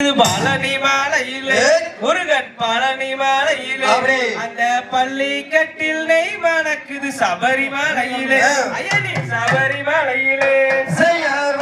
பழனி மாலையிலே முருகன் பழனி மாலையிலே அந்த பள்ளி கட்டில் நெய் வணக்குது சபரிமலையிலே அயனி சபரிமலையிலே. செய்யார்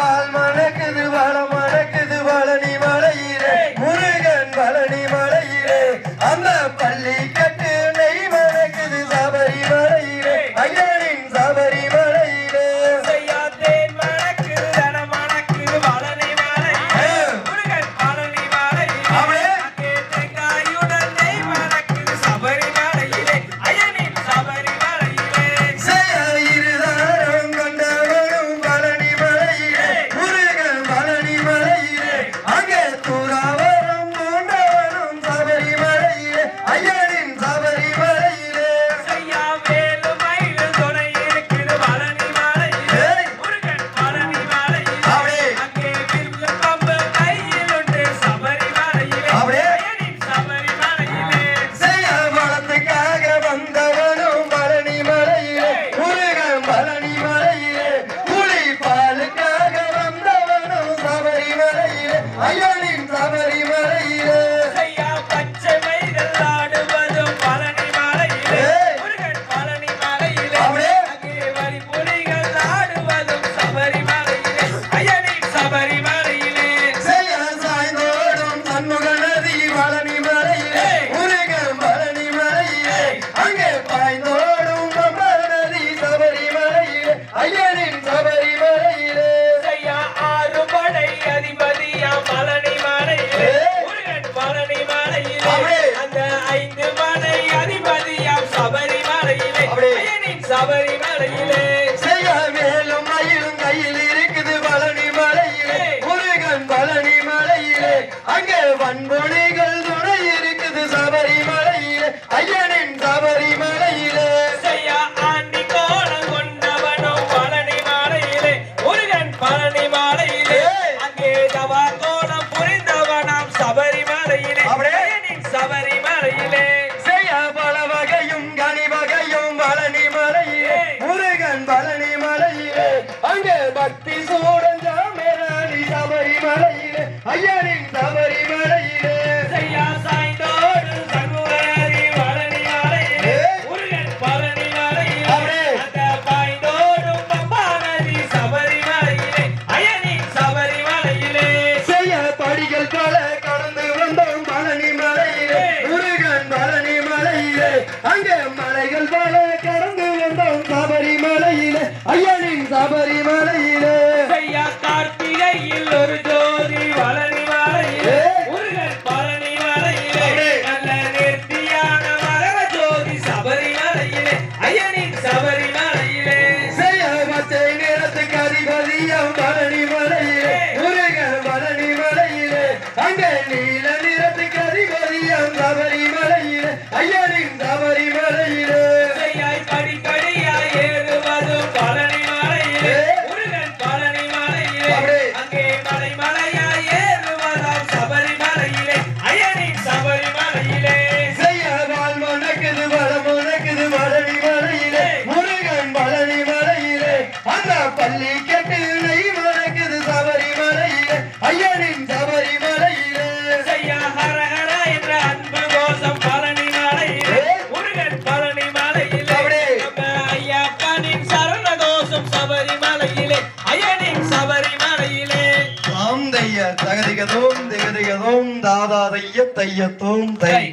பழனி மலையிலே உலகம் பழனி மலையிலே அங்கே பாய்ந்தோடும் பரணதி சபரி மலையிலே ஐயனின் சபரி மலையிலே ஐயா ஆறு படை அதிபதியா பழனி மலையிலே முருகன் பழனி மலையிலே அந்த ஐந்து படை அதிபதியா சபரி மலையிலே ஐயனின் சபரி மலையிலே ஐயனின் சபரிமலையிலே. செய்யா ஆண்டி கோலம் கொண்டவனோ பழனி மாலையிலே. முருகன் பழனி மாலையிலே. அங்கே தவா கோலம் புரிந்தவனாம் சபரிமலையிலே. ஐயனின் சபரிமலையிலே. செய்யா பல வகையும் கனி பக்தி சூடஞ்சா மேலாடி சபரிமலையிலே. ஐயனி அங்கே மலைகள் பல கடந்து வந்தோம் சபரிமலையிலே. ஐயனின் சபரிமலை ஜாதி கட்டிலை மறக்குது சபரிமலையில. ஐயனின் சபரிமலையில. ஐயா ஹர ஹர என்ற அன்பு கோஷம் பழனி மலையில. முருகன் பழனி மலையில. ஐயாப்பானின் சரண கோஷம் சபரிமலையிலே. ஐயனின் சபரிமலையிலே. தாம் தைய தகதிகதோம் திகதிகதோம் தாதா தைய தையத்தோம் தை